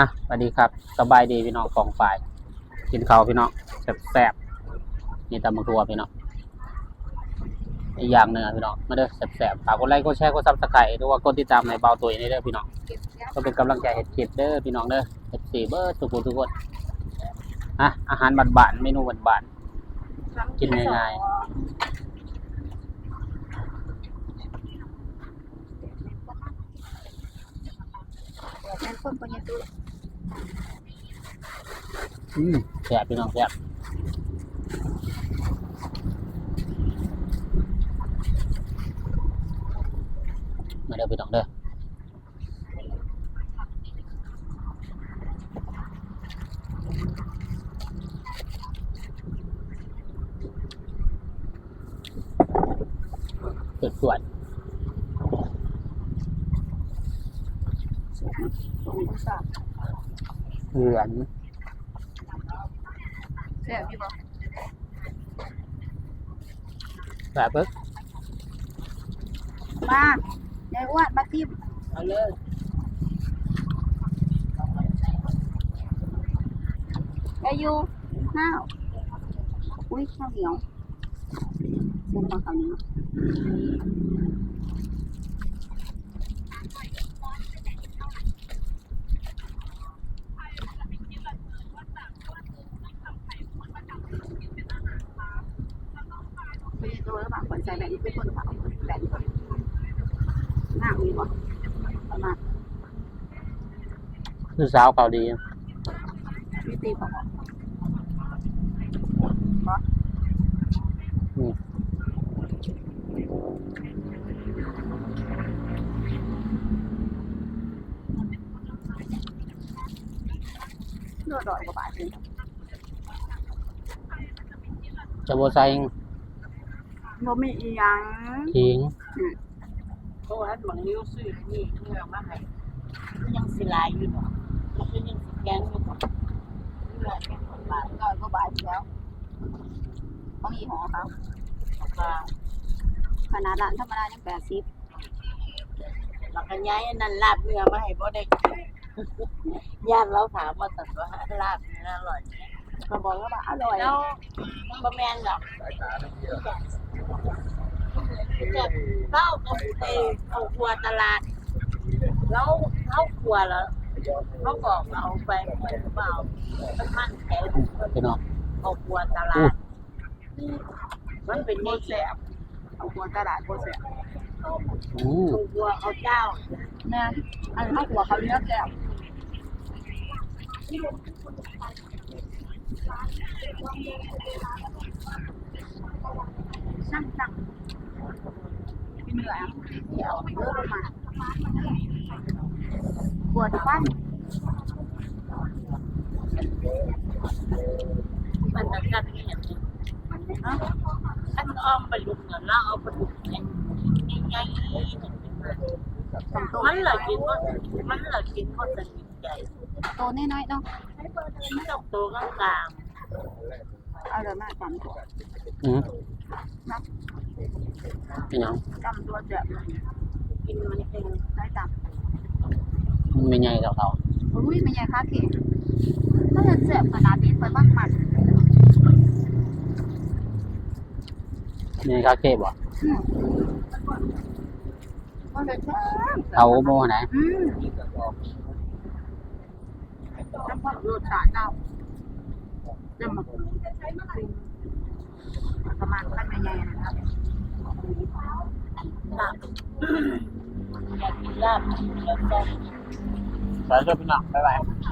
ะสวัสดีครับ สบายดีพี่น้องกองฝ่าย กินข้าวพี่น้องแซ่บๆนี่ตำมะทัวพี่น้องอีกอย่างหนึ่งอพี่น้องไมาเด้แซ่บๆฝากกดไลค์กดแชร์กดซับสไครต์หรือว่ากดติดตามในเบาตัวนี้เด้อพี่น้องก็เป็นกำลังใจให้คลิปเด้อพี่น้องเด้อเอฟซีเบอร์ทุกคนทุกคนอะอาหารบานๆเมนูบานกินง่ายแม่นคนปัญญาตุๆ อืมแซ่บพี่น้องแซ่บมาเด้อพี่น้องเด้อสวยสวยสองกุศล เหลือนแซ่บพี่บอกแบบเบิกมายายอ้วนมาทิมเอาเลยอายุข้าวอุ้ยข้าวเหนียวเส้นปลาข้าวเหนียว ไม่ได้ตัวแล้วบางคนใส่แบบนี้เป็นคนขาวแบบนี้หน้ามีบ่ประมาณคือสาวเกาหลีพี่ตีของอืมเลือดร้อยกว่าบาทเองจะโบใส่ บ่มีอีหยังทิ้งเพราะว่าหวังนิ้วซื้อนี่เมื่อมาให้มันยังสิลายอยู่เนาะมันก็ยังสิแกนอยู่เนาะเมื่อแค่คนบาทร้อยกว่าบาทอยู่แล้วของอีหอเขาก็ขนาดร้านธรรมดายังแปดสิบแล้วก็ย้ายอันนั้นลาบเนื้อมาให้บ่ได้กินญาติเราถามว่าสัตว์ว่าลาบเนื้ออร่อยไหม ก็บอกว่าอร่อยแล้วมันบ่แม่นดอกแบบเข้ากับเอเอาครัวตลาด แล้วเข้าครัวแล้วเขาบอกเอาไปเหมือนเปล่ามันมั่นแข็งพี่น้องเอาครัวตลาด มันเป็นโคนี่ตรแซ่บเอาหัวตลาดโคตรแซ่บอืมถูกวัวเอาเจ้าแม่อันนี้หัวเขาเนื้อแซ่บนั่งนั่งกินเหนื่อยอะเดี๋ยวเลิกมาปวดฟันมันจะกัดเห็นเนาะอันอ้อมไปลุกเงินแล้ว เอาไปลุกเนี่ยง่ายสองตัวๆมันเหลือกินก็มันเหลือกิน ก็จะกินใหญ่ตัวน้อยๆเนาะไม่ต้องตัวกลางเอาเลยมาจำตัวอืมพี่น้องจำตัวแซ่บเลยๆกินมันเป็นได้จมันไม่ใหญ่กับเขาำอุ้ยไม่ใหญ่ค่ะพี่ถ้าจะแซ่บขนาดนี้ไปบ้างมันนี่คาเฟ่บ่ก็เลยแซ่บเขาโมไหน อืมน้ำผักรสชาติเน่าเริ่มมาประมาณขั้นใหญ่ๆนะครับลาบอยากกินลาบแล้วก็สวัสดีพี่น้องบ๊ายบายเ